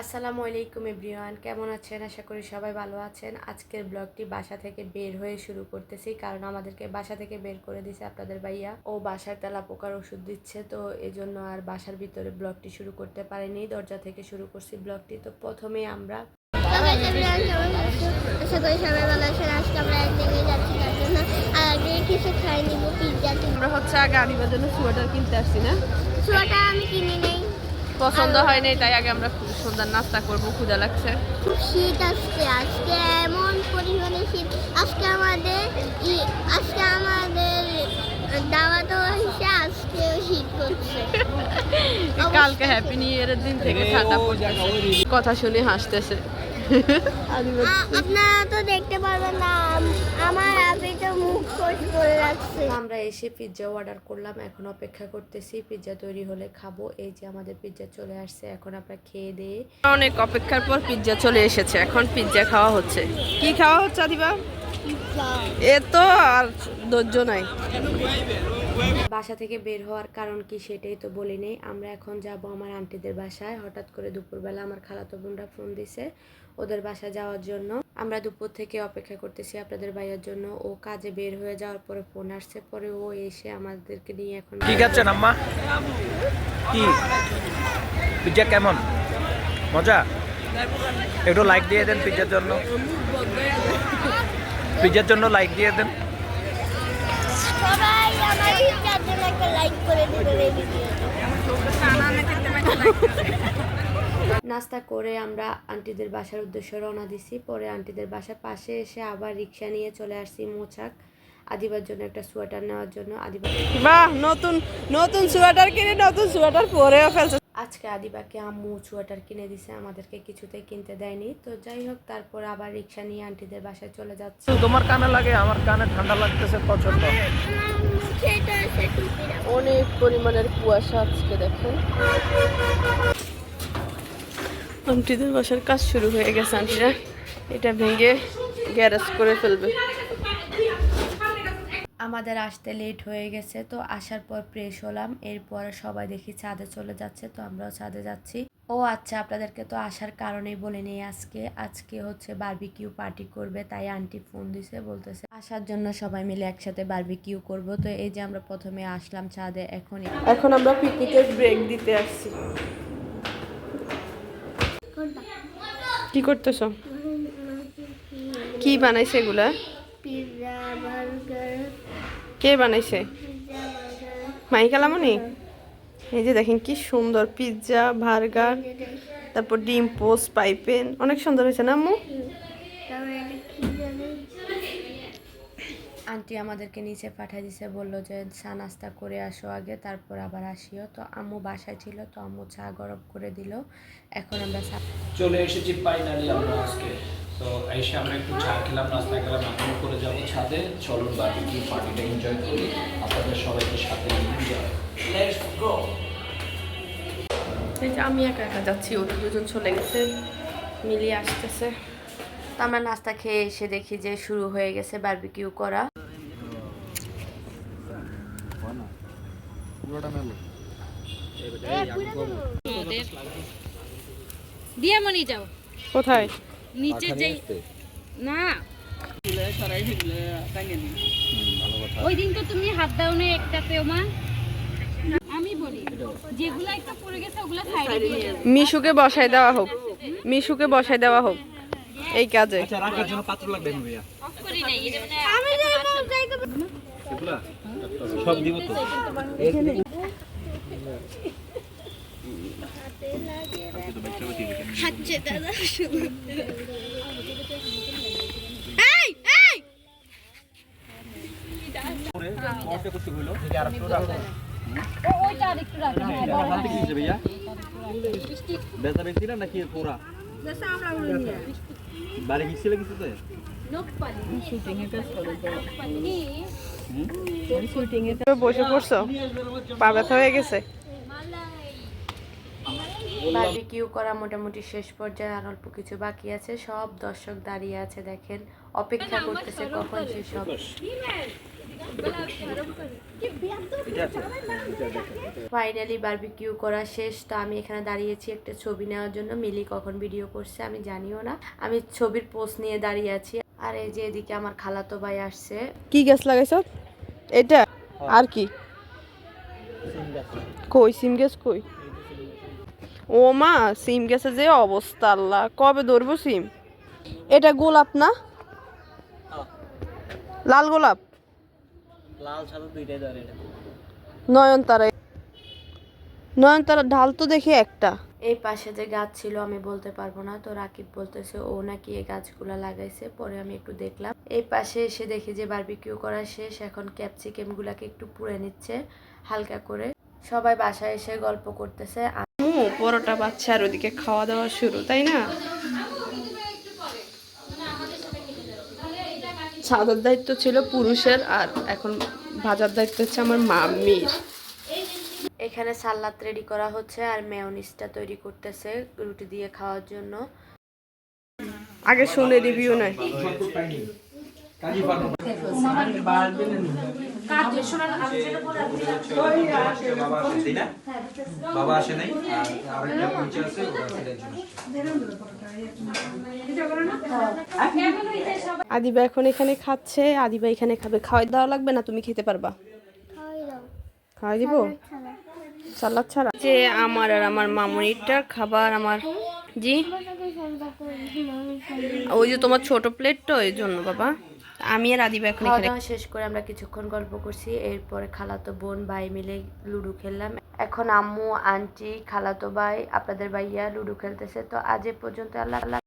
আসসালামু আলাইকুম এভরিওয়ান কেমন আছেন? আশা করি সবাই ভালো আছেন। আজকের ব্লগটি বাসা থেকে বের হয়ে শুরু করতেছি কারণ আমাদেরকে বাসা থেকে বের করে দিছে আপনাদের ভাইয়া। ও বাসার তেলা পোকার ওষুধ দিচ্ছে তো এই জন্য আর বাসার ভিতরে ব্লগটি শুরু করতে পারিনি দরজা থেকে শুরু করছি ব্লগটি। তো প্রথমেই আমরা আশা করি সবাই ভালো আছেন আজকে আমরা এক জায়গায় যাচ্ছি তার জন্য আগে কিছু খাই নিব আমরা হচ্ছে আগে আনিবার জন্য সোয়েটার কিনতে আসছি না? সোয়াটা আমি কিনি নেই। পছন্দ হয়নি তাই আগে আমরা খুব সুন্দর নাস্তা করব ক্ষুদা লাগছে। খুব শীত আসছে আজকে এমন পরিমাণে শীত। আজকে আমাদের আজকে আমাদের দাওয়াতও হয়েছে আজকে শীত করছে। কালকে হ্যাপি নিউ ইয়ারের দিন থেকে ঠান্ডা পড়তেছে। কথা শুনে হাসতেছে। আপনারা তো দেখতে পারবেন না আমার আমরা এসে পিৎজা অর্ডার করলাম এখন অপেক্ষা করতেছি পিৎজা তৈরি হলে খাব। এই যে আমাদের পিৎজা চলে আসছে এখন আমরা খেয়ে দিয়ে অনেক অপেক্ষার পর পিৎজা চলে এসেছে এখন পিৎজা খাওয়া হচ্ছে। কি খাওয়া হচ্ছে আদিবা? এ তো আর ধৈর্য নাই। বাসা থেকে বের হওয়ার কারণ কি সেটাই তো বলি নেই। আমরা এখন যাব আমার আন্টিদের বাসায়। হঠাৎ করে দুপুরবেলা আমার খালাতো বোনরা ফোন দিছে ওদের বাসা যাওয়ার জন্য। আমরা দুপুর থেকে অপেক্ষা করতেছি আপনাদের ভাইয়ের জন্য। ও কাজে বের হয়ে যাওয়ার পরে ফোন আসছে পরে ও এসে আমাদেরকে নিয়ে এখন ঠিক আছে আম্মা? কি? পিজ্জা কেমন? মজা? একটু লাইক দিয়ে দেন পিজ্জার জন্য। পিজ্জার জন্য লাইক দিয়ে দেন। লাইক করে নাস্তা করে আমরা আন্টিদের বাসার উদ্দেশ্যে রওনা দিছি। পরে আন্টিদের বাসার পাশে এসে আবার রিক্সা নিয়ে চলে আসছি মোছাক। আদিবার জন্য একটা সোয়েটার নেওয়ার জন্য। আদিবা বাহ নতুন নতুন সোয়েটার কিনে নতুন সোয়েটার পরেও ফেলছে। আজকে আদিবাকে আম্মু সোয়েটার কিনে দিছে আমাদেরকে কিছুতেই কিনতে দেয়নি। তো যাই হোক তারপর আবার রিক্সা নিয়ে আন্টিদের বাসায় চলে যাচ্ছে। তোমার কানে লাগে আমার কানে ঠান্ডা লাগতেছে প্রচণ্ড। অনেক পরিমাণের কুয়াশা আজকে দেখেন। আন্টিদের বাসার কাজ শুরু হয়ে গেছে আন্টিরা। এটা ভেঙে গ্যারেজ করে ফেলবে। আমাদের আসতে লেট হয়ে গেছে তো আসার পর প্রেস হলাম। এরপর সবাই দেখি ছাদে চলে যাচ্ছে তো আমরাও ছাদে যাচ্ছি। ও আচ্ছা আপনাদেরকে তো আসার কারণেই বলে নেই আজকে। আজকে হচ্ছে বারবিকিউ পার্টি করবে তাই আন্টি ফোন দিছে বলতেছে আসার জন্য সবাই মিলে একসাথে বারবিকিউ করব। তো এই যে আমরা প্রথমে আসলাম ছাদে এখন এখন আমরা পিকনিকের ব্রেক দিতে আসছি। কি করতেছ? কি বানাইছে এগুলা? কে বানাইছে? মাইকালামনি এই যে দেখেন কি সুন্দর পিৎজা বার্গার তারপর ডিম পোস্ট পাইপেন। অনেক সুন্দর হয়েছে না আম্মু? আন্টি আমাদেরকে নিচে পাঠিয়ে দিছে বলল যে চা নাস্তা করে আসো আগে তারপর আবার আসিও। তো আম্মু বাসায় ছিল তো আম্মু চা গরম করে দিল। এখন আমরা চা চলে এসেছি ফাইনালি আমরা আজকে। তো এসে আমরা একটু চা খেলাম নাস্তা খেলাম এখন করে যাব ছাদে। চলুন বার্বিকিউ পার্টিটা এনজয় করি। আপনাদের সবাইকে সাথে নিয়ে লেটস গো এই যে আমি একা একা যাচ্ছি ওরা দুজন চলে গেছে মিলিয়ে আসতেছে। তো আমরা নাস্তা খেয়ে এসে দেখি যে শুরু হয়ে গেছে বারবিকিউ করা। দিয়ে মনি যাও। কোথায়? নিচে যেই না। ওই দিন তো তুমি হাত দাও না একটাতেও মা আমি বলি যেগুলা একটা পড়ে গেছে ওগুলা। মিশুকে বসায় দেওয়া হোক। মিশুকে বসায় দেওয়া হোক। এই কাজে। আচ্ছা রাখার জন্য পাত্র লাগবে ভাইয়া। অফ করি নাই এটা মানে আমি যাব যাইতে সব দিব তো। হাচ্ছে দাদা শুধু। ও ওইটা আরেকটু রাখো। ভাইয়া বেচা বেচি না নাকি পুরা বসে পড়ছো পা ব্যথা হয়ে গেছে বারবিকিউ করা মোটামুটি শেষ পর্যায়ে আর অল্প কিছু বাকি আছে। সব দর্শক দাঁড়িয়ে আছে, দেখেন। অপেক্ষা করতেছে কখন হবে। ফাইনালি বারবিকিউ করা শেষ। তো আমি এখানে দাঁড়িয়েছি একটা ছবি নেওয়ার জন্য। মিলি কখন ভিডিও করছে আমি জানিও না। আমি ছবির পোস্ট নিয়ে দাঁড়িয়ে আছি। আর এই যে এদিকে আমার খালাতো ভাই আসছে। কি গাছ লাগাইছ? এটা? আর কি? কই সিম গ্যাস কই? ও মা সিম গাছের যে অবস্থা আল্লাহ। কবে ধরবো সিম? এটা গোলাপ না? লাল গোলাপ? লাল সাদা দুইটাই ধরে এটা। নয়নতারা। নয়নতারা ঢাল তো দেখি একটা। এই পাশে যে গাছ ছিল আমি বলতে পারব না তো রাকিব বলতেছে ও নাকি এই গাছগুলো লাগাইছে পরে আমি একটু দেখলাম। এই পাশে এসে দেখি যে বারবিকিউ করা শেষ এখন ক্যাপসিকাম গুলাকে একটু পুড়ে নিচ্ছে হালকা করে। সবাই বাসায় এসে গল্প করতেছে। পরোটা বাচ্চা আর ওদিকে খাওয়া দাওয়া শুরু তাই না? সাদার দায়িত্ব ছিল পুরুষের আর এখন ভাজার দায়িত্ব হচ্ছে আমার মাম্মির এখানে সাল্লাদ রেডি করা হচ্ছে আর মেয়নিসটা তৈরি করতেছে রুটি দিয়ে খাওয়ার জন্য। আগে শুনে রিভিউ নাই। বাবা আসে নাই আরেকটা পরিচয় আছে আদিবা এখন এখানে খাচ্ছে আদিবা এখানে খাবে। খাওয়াই দেওয়া লাগবে না? তুমি খেতে পারবা? খাওয়াই দিব? সালাদ ছাড়া। যে আমার আর আমার মামুনিটার খাবার আমার জি? ওই যে তোমার ছোট প্লেট তো এই জন্য বাবা। আমি আর আদিবা এখন খাওয়া শেষ করে আমরা কিছুক্ষণ গল্প করছি। এরপরে খালাতো বোন ভাই মিলে লুডু খেললাম। এখন আম্মু আন্টি খালাতো ভাই আপনাদের ভাইয়া লুডো খেলতেছে। তো আজ এ পর্যন্ত আল্লাহ আল্লাহ